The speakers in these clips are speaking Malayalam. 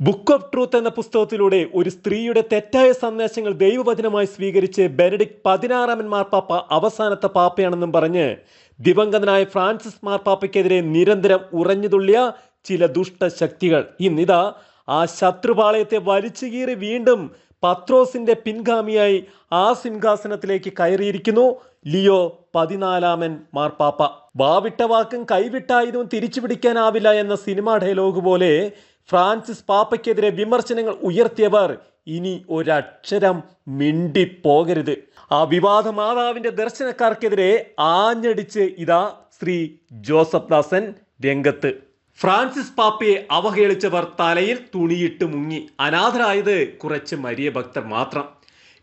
ബുക്ക് ഓഫ് ട്രൂത്ത് എന്ന പുസ്തകത്തിലൂടെ ഒരു സ്ത്രീയുടെ തെറ്റായ സന്ദേശങ്ങൾ ദൈവവചനമായി സ്വീകരിച്ച് ബെനഡിക് പതിനാറാമൻ മാർപ്പാപ്പ അവസാനത്തെ പാപ്പയാണെന്നും പറഞ്ഞ് ദിവംഗതനായ ഫ്രാൻസിസ് മാർപ്പാപ്പയ്ക്കെതിരെ നിരന്തരം ഉറഞ്ഞുതുള്ളിയ ചില ദുഷ്ടശക്തികൾ. ഇന്നിതാ ആ ശത്രുപാളയത്തെ വലിച്ചു കീറി വീണ്ടും പത്രോസിന്റെ പിൻഗാമിയായി ആ സിംഹാസനത്തിലേക്ക് കയറിയിരിക്കുന്നു ലിയോ പതിനാലാമൻ മാർപ്പാപ്പ. വാവിട്ട വാക്കും കൈവിട്ടായതും തിരിച്ചു പിടിക്കാനാവില്ല എന്ന സിനിമാ ഡയലോഗ് പോലെ ഫ്രാൻസിസ് പാപ്പയ്ക്കെതിരെ വിമർശനങ്ങൾ ഉയർത്തിയവർ ഇനി ഒരക്ഷരം മിണ്ടിപ്പോകരുത്. ആ വിവാദ മാതാവിന്റെ ദർശനക്കാർക്കെതിരെ ആഞ്ഞടിച്ച് ഇതാ ശ്രീ ജോസഫ് ദാസൻ രംഗത്ത്. ഫ്രാൻസിസ് പാപ്പയെ അവഹേളിച്ചവർ തലയിൽ തുണിയിട്ട് മുങ്ങി. അനാഥരായത് കുറച്ച് മരിയ ഭക്തർ മാത്രം.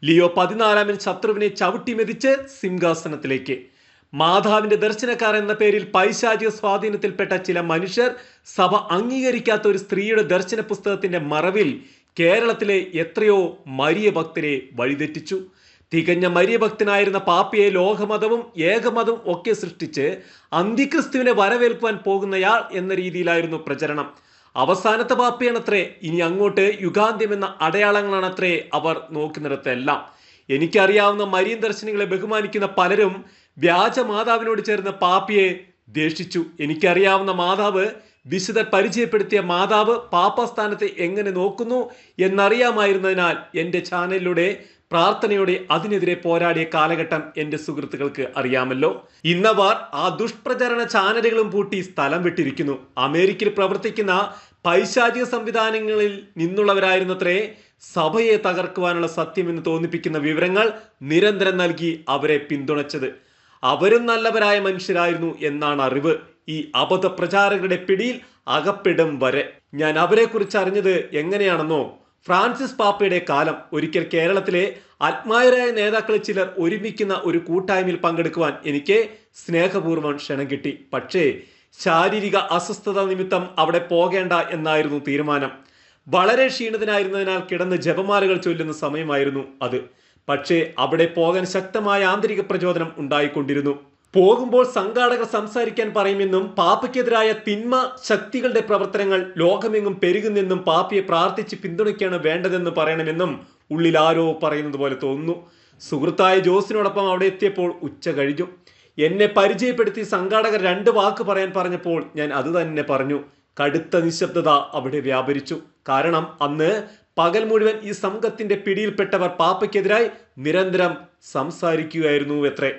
ലിയോ പതിനാലാമൻ ശത്രുവിനെ ചവിട്ടിമെതിച്ച് സിംഹാസനത്തിലേക്ക്. മാതാവിന്റെ ദർശനക്കാർ എന്ന പേരിൽ പൈശാചിക സ്വാധീനത്തിൽപ്പെട്ട ചില മനുഷ്യർ സഭ അംഗീകരിക്കാത്ത ഒരു സ്ത്രീയുടെ ദർശന പുസ്തകത്തിന്റെ മറവിൽ കേരളത്തിലെ എത്രയോ മരിയ ഭക്തരെ വഴിതെറ്റിച്ചു. തികഞ്ഞ മരിയ ഭക്തനായിരുന്ന പാപ്പിയെ ലോകമതവും ഏകമതവും ഒക്കെ സൃഷ്ടിച്ച് അന്തിക്രിസ്തുവിനെ വരവേൽക്കുവാൻ പോകുന്നയാൾ എന്ന രീതിയിലായിരുന്നു പ്രചരണം. അവസാനത്തെ പാപ്പിയാണത്രേ ഇനി അങ്ങോട്ട് യുഗാന്ത്യം എന്ന അടയാളങ്ങളാണത്രേ അവർ നോക്കുന്നിടത്തെല്ലാം എനിക്കറിയാവുന്ന മരിയൻ ദർശനങ്ങളെ ബഹുമാനിക്കുന്ന പലരും വ്യാജ മാതാവിനോട് ചേർന്ന പാപ്പിയെ ദേഷിച്ചു. എനിക്കറിയാവുന്ന മാതാവ് വിശുദ്ധർ പരിചയപ്പെടുത്തിയ മാതാവ് പാപ്പസ്ഥാനത്തെ എങ്ങനെ നോക്കുന്നു എന്നറിയാമായിരുന്നതിനാൽ എന്റെ ചാനലിലൂടെ പ്രാർത്ഥനയോടെ അതിനെതിരെ പോരാടിയ കാലഘട്ടം എന്റെ സുഹൃത്തുക്കൾക്ക് അറിയാമല്ലോ. ഇന്നവർ ആ ദുഷ്പ്രചരണ ചാനലുകളും പൂട്ടി സ്ഥലം വിട്ടിരിക്കുന്നു. അമേരിക്കയിൽ പ്രവർത്തിക്കുന്ന പൈശാചിക സംവിധാനങ്ങളിൽ നിന്നുള്ളവരായിരുന്നത്രേ സഭയെ തകർക്കുവാനുള്ള സത്യമെന്ന് തോന്നിപ്പിക്കുന്ന വിവരങ്ങൾ നിരന്തരം നൽകി അവരെ പിന്തുണച്ചത്. അവരും നല്ലവരായ മനുഷ്യരായിരുന്നു എന്നാണ് അറിവ്. ഈ അബദ്ധ പ്രചാരകരുടെ പിടിയിൽ അകപ്പെടും വരെ. ഞാൻ അവരെക്കുറിച്ച് അറിഞ്ഞത് എങ്ങനെയാണെന്നോ ഫ്രാൻസിസ് പാപ്പയുടെ കാലം ഒരിക്കൽ കേരളത്തിലെ ആത്മായരായ നേതാക്കൾ ചിലർ ഒരുമിക്കുന്ന ഒരു കൂട്ടായ്മയിൽ പങ്കെടുക്കുവാൻ എനിക്ക് സ്നേഹപൂർവം ക്ഷണം കിട്ടി. പക്ഷേ ശാരീരിക അസ്വസ്ഥത നിമിത്തം അവിടെ പോകേണ്ട എന്നായിരുന്നു തീരുമാനം. വളരെ ക്ഷീണിതനായിരുന്നതിനാൽ കിടന്ന് ജപമാലകൾ ചൊല്ലുന്ന സമയമായിരുന്നു അത്. പക്ഷേ അവിടെ പോകാൻ ശക്തമായ ആന്തരിക പ്രചോദനം ഉണ്ടായിക്കൊണ്ടിരുന്നു. പോകുമ്പോൾ സംഘാടകർ സംസാരിക്കാൻ പറയുമെന്നും പാപ്പയ്ക്കെതിരായ തിന്മ ശക്തികളുടെ പ്രവർത്തനങ്ങൾ ലോകമെങ്ങും പെരുകുന്നെന്നും പാപ്പയെ പ്രാർത്ഥിച്ച് പിന്തുണയ്ക്കാണ് വേണ്ടതെന്ന് പറയണമെന്നും ഉള്ളിൽ ആരോ പറയുന്നത് പോലെ തോന്നുന്നു. സുഹൃത്തായ ജോസിനോടൊപ്പം അവിടെ എത്തിയപ്പോൾ ഉച്ച കഴിഞ്ഞു. എന്നെ പരിചയപ്പെടുത്തി സംഘാടകർ രണ്ട് വാക്ക് പറയാൻ പറഞ്ഞപ്പോൾ ഞാൻ അത് തന്നെ പറഞ്ഞു. കടുത്ത നിശബ്ദത അവിടെ വ്യാപരിച്ചു. കാരണം അന്ന് പകൽ മുഴുവൻ ഈ സംഘത്തിന്റെ പിടിയിൽപ്പെട്ടവർ പാപ്പയ്ക്കെതിരായി നിരന്തരം സംസാരിക്കുകയായിരുന്നു എത്രേ.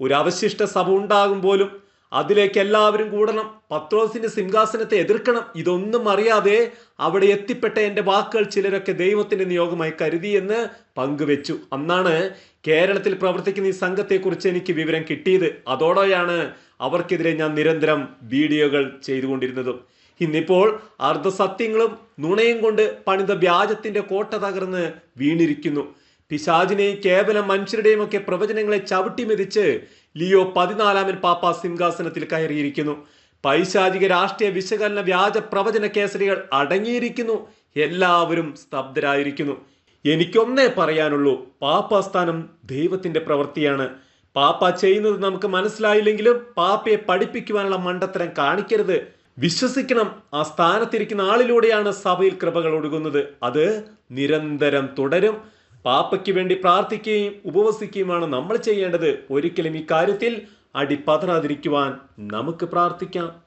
ഒരു അവശിഷ്ട സഭ ഉണ്ടാകും പോലും അതിലേക്ക് എല്ലാവരും കൂടണം. പത്രോസിന്റെ സിംഹാസനത്തെ എതിർക്കണം. ഇതൊന്നും അറിയാതെ അവിടെ എത്തിപ്പെട്ട എന്റെ വാക്കുകൾ ചിലരൊക്കെ ദൈവത്തിന്റെ നിയോഗമായി കരുതി എന്ന് പങ്കുവെച്ചു. അന്നാണ് കേരളത്തിൽ പ്രവർത്തിക്കുന്ന ഈ സംഘത്തെക്കുറിച്ച് എനിക്ക് വിവരം കിട്ടിയത്. അതോടെയാണ് അവർക്കെതിരെ ഞാൻ നിരന്തരം വീഡിയോകൾ ചെയ്തുകൊണ്ടിരുന്നതും. ഇന്നിപ്പോൾ അർദ്ധസത്യങ്ങളും നുണയും കൊണ്ട് പണിത വ്യാജത്തിന്റെ കോട്ട തകർന്ന് വീണിരിക്കുന്നു. പിശാജിനെയും കേവലം മനുഷ്യരുടെയും ഒക്കെ പ്രവചനങ്ങളെ ചവിട്ടിമെതിച്ച് ലിയോ പതിനാലാമൻ പാപ്പ സിംഹാസനത്തിൽ കയറിയിരിക്കുന്നു. പൈശാചിക രാഷ്ട്രീയ വിശകലന വ്യാജ പ്രവചന കേസരികൾ അടങ്ങിയിരിക്കുന്നു. എല്ലാവരും സ്തബ്ധരായിരിക്കുന്നു. എനിക്കൊന്നേ പറയാനുള്ളൂ പാപ്പാസ്ഥാനം ദൈവത്തിന്റെ പ്രവൃത്തിയാണ്. പാപ്പ ചെയ്യുന്നത് നമുക്ക് മനസ്സിലായില്ലെങ്കിലും പാപ്പയെ പഠിപ്പിക്കുവാനുള്ള മണ്ടത്തരം കാണിക്കരുത്. വിശ്വസിക്കണം. ആ സ്ഥാനത്തിരിക്കുന്ന ആളിലൂടെയാണ് സഭയിൽ കൃപകൾ ഒഴുകുന്നത്. അത് നിരന്തരം തുടരും. പാപ്പയ്ക്ക് വേണ്ടി പ്രാർത്ഥിക്കുകയും ഉപവസിക്കുകയുമാണ് നമ്മൾ ചെയ്യേണ്ടത്. ഒരിക്കലും ഇക്കാര്യത്തിൽ അടിപ്പതറാതിരിക്കുവാൻ നമുക്ക് പ്രാർത്ഥിക്കാം.